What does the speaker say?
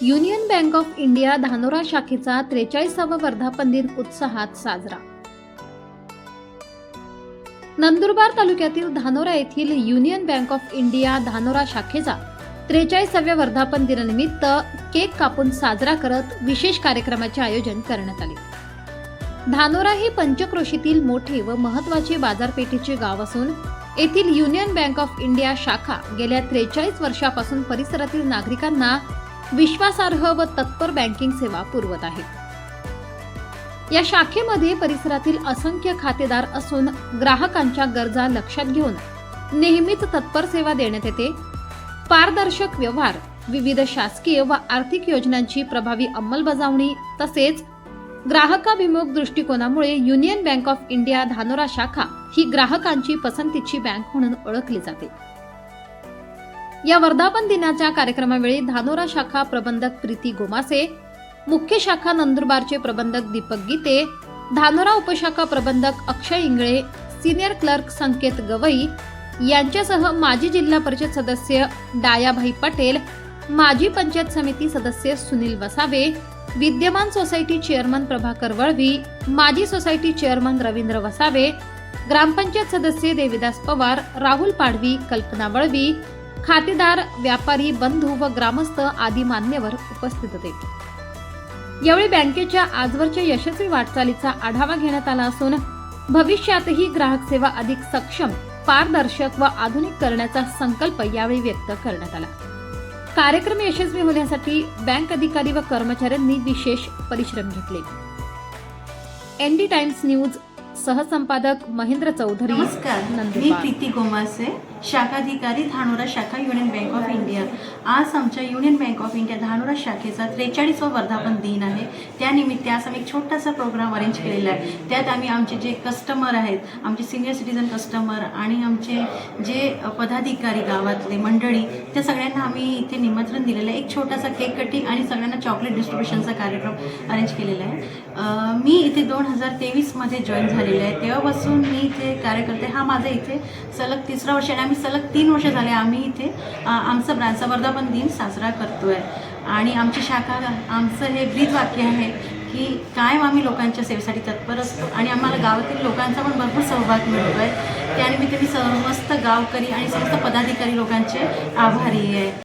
Union bank of India Dhanora शाखेचा त्रेचाळीसावा वर्धापन दिन उत्साहात साजरा. नंदुरबार तालुक्यातील धानोरा येथील Union bank of India Dhanora शाखेचा त्रेचाळीसाव्या वर्धापन दिनानिमित्त केक कापून साजरा करत विशेष कार्यक्रमाचे आयोजन करण्यात आले. धानोरा हे पंचक्रोशीतील मोठे व महत्त्वाचे बाजारपेठेचे गाव असून येथील युनियन बँक ऑफ इंडिया शाखा गेल्या त्रेचाळीस वर्षापासून परिसरातील नागरिकांना विश्वासार्ह व तत्पर बँकिंग सेवा पुरवत आहे. या शाखेमध्ये परिसरातील असंख्य खातेदार असून ग्राहकांच्या गरजा लक्षात घेऊन नेहमीच तत्पर सेवा देण्यात येते. पारदर्शक व्यवहार विविध शासकीय व आर्थिक योजनांची प्रभावी अंमलबजावणी तसेच ग्राहकाभिमुख दृष्टिकोनामुळे Union bank of India Dhanora शाखा ही ग्राहकांची पसंतीची बँक म्हणून ओळखली जाते. या वर्धापन दिनाच्या कार्यक्रमावेळी धानोरा शाखा प्रबंधक प्रीती गोमासे मुख्य शाखा नंदुरबारचे प्रबंधक दीपक गीते धानोरा उपशाखा प्रबंधक अक्षय इंगळे सिनियर क्लर्क संकेत गवई यांच्यासह माजी जिल्हा परिषद सदस्य डायाभाई पटेल माजी पंचायत समिती सदस्य सुनील वसावे विद्यमान सोसायटी चेअरमन प्रभाकर वळवी माजी सोसायटी चेअरमन रवींद्र वसावे ग्रामपंचायत सदस्य देविदास पवार राहुल पाडवी कल्पना वळवी खातेदार व्यापारी बंधू व ग्रामस्थ आदी मान्यवर उपस्थित होते. यावेळी बँकेच्या आजवरच्या यशस्वी वाटचालीचा आढावा घेण्यात आला असून भविष्यातही ग्राहक सेवा अधिक सक्षम पारदर्शक व आधुनिक करण्याचा संकल्प यावेळी व्यक्त करण्यात आला. कार्यक्रम यशस्वी होण्यासाठी बँक अधिकारी व कर्मचाऱ्यांनी विशेष परिश्रम घेतले. एनडी टाइम्स न्यूज सहसंपादक महेंद्र चौधरी. नमस्कार. मी प्रीती गोमासे शाखाधिकारी धानोरा शाखा युनियन बँक ऑफ इंडिया. आज आमच्या Union bank of India Dhanora शाखेचा त्रेचाळीसवा वर्धापन दिन आहे. त्यानिमित्त आज आम्ही एक छोटासा प्रोग्राम अरेंज केलेला आहे. त्यात आम्ही आमचे जे कस्टमर आहेत आमचे सिनियर सिटीजन कस्टमर आणि आमचे जे पदाधिकारी गावातले मंडळी त्या सगळ्यांना आम्ही इथे निमंत्रण दिलेलं आहे. एक छोटासा केक कटिंग आणि सगळ्यांना चॉकलेट डिस्ट्रीब्युशनचा कार्यक्रम अरेंज केलेला आहे. मी इथे दोन हजार तेवीसमध्ये जॉईन झालेले आहे तेव्हापासून मी इथे कार्य करते हा माझा इथे सलग तिसरा वर्ष आणि आम्ही सलग तीन वर्ष झाले आम्ही इथे आमचं आमचा ब्रांचचा वर्धापन दिन साजरा करतो आहे आणि आमची शाखा आमचं हे ब्रीद वाक्य आहे की कायम आम्ही लोकांच्या सेवेसाठी तत्पर असतो आणि आम्हाला गावातील लोकांचा पण भरपूर सहभाग मिळतो आहे त्यानिमित्त मी समस्त गावकरी आणि समस्त पदाधिकारी लोकांचे आभारी आहे.